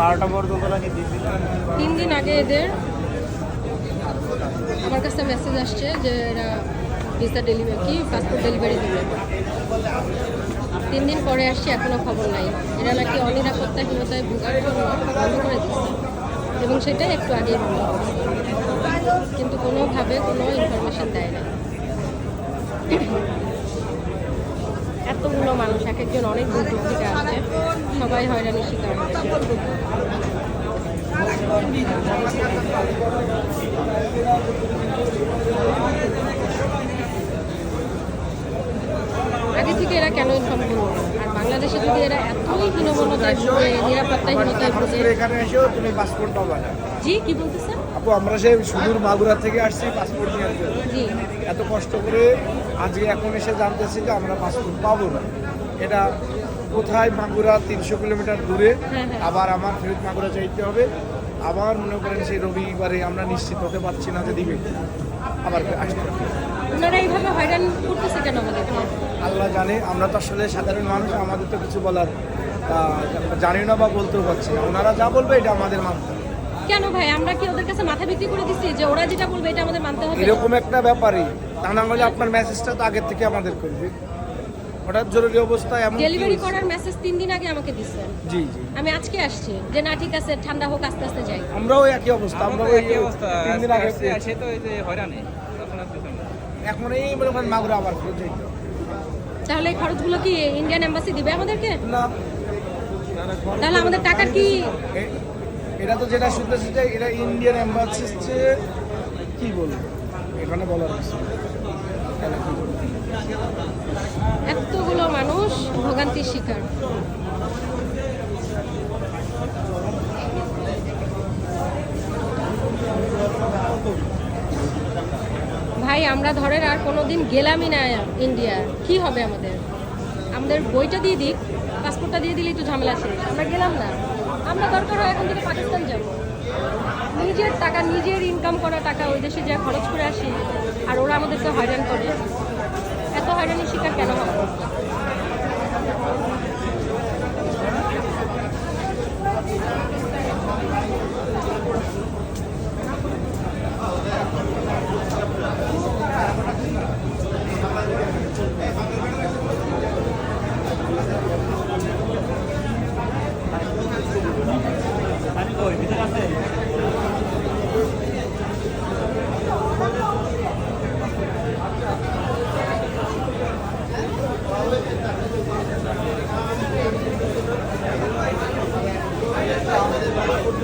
বারোটা পর্যন্ত নাকি তিন দিন? আগে এদের, আমার কাছে মেসেজ আসছে যে এরা ভিসা ডেলিভারি কি পাসপোর্ট ডেলিভারি দেবে। তিন দিন পরে আসছে, এখনও খবর নাই। এরা নাকি অনিরাপত্তাহীনতায় ভোগার জন্য বন্ধ করে দিচ্ছে এবং সেটাই একটু বন্ধ কিন্তু কোনোভাবে কোনো ইনফরমেশন দেয় না এতগুলো মানুষ এক একজন অনেক দূর দূর থেকে আসছে সবাই হয়রানির শিকার হচ্ছে আগে থেকে এরা কেন ইনফর্ম করল না? আর বাংলাদেশে যদি এরা এতই হীনমনতায় ভুগে নিরাপত্তাহীনতায় ভুগে। এখানে এসেও তুমি পাসপোর্ট পাবা না জি কি বলতেছেন? আপু আমরা সেই সুদূর মাগুরা থেকে আসছি পাসপোর্ট নিয়ে। জি। এত কষ্ট করে আজকে এখন এসে জানতেছি যে আমরা পাসপোর্ট পাবো না। এটা কোথায় মাগুরা তিনশো কিলোমিটার দূরে হ্যাঁ, হ্যাঁ। আবার আমার ফেরত মাগুরা চাইতে হবে। আবার মনে করেন সেই রবিবারে আমরা নিশ্চিত হতে পারছি না যে দিবে। আবার আসতে হবে। আল্লাহ জানে আমরা তো আসলে সাধারণ মানুষ আমাদের তো কিছু বলার জানি না বা বলতেও পারছি না। ওনারা যা বলবে এটা আমাদের মানতে হবে কেন ভাই? আমরা কি ওদের কাছে মাথা বিক্রি করে দিচ্ছি যে ওরা যেটা বলবে এটা আমাদের মানতে হবে? এরকম একটা ব্যাপারই। তা না হলে আপনার মেসেজটা তো আগের থেকে আমাদের করবে। হঠাৎ জরুরি অবস্থায় এমন ডেলিভারি করার মেসেজ তিন দিন আগে আমাকে দিচ্ছেন জি জি। আমি আজকে আসছি যে না ঠিক আছে ঠান্ডা হোক আস্তে আস্তে যাই। আমরাও একই অবস্থা আমরা আমারও একই অবস্থা। তিন দিন আগে আসে তো এই যে হয়রানি। এখন এই মনে করেন মাগুরা আবার তাহলে এই খরচগুলো কি ইন্ডিয়ান এম্বাসি দিবে আমাদেরকে? না। তাহলে আমাদের টাকার কি এটা তো যেটা শুনতেছি যে এটা ইন্ডিয়ান এম্বাসি চেয়ে কি বলব? এখানে বলার বলব? এতগুলো মানুষ ভোগান্তির শিকার। ভাই, আমরা ধরেন আর কোনোদিন গেলামই না ইন্ডিয়া কি হবে আমাদের? আমাদের বইটা দিয়ে দিক পাসপোর্টটা দিয়ে দিলেই তো ঝামেলা শেষ। আমরা গেলাম না। আমরা দরকার হয় এখন থেকে পাকিস্তান যাব। নিজের টাকা, নিজের ইনকাম করা টাকা ওই দেশে যা খরচ করে আসি, আর ওরা আমাদেরকে হয়রান করে। এত হয়রানি শিকার কেন হবে?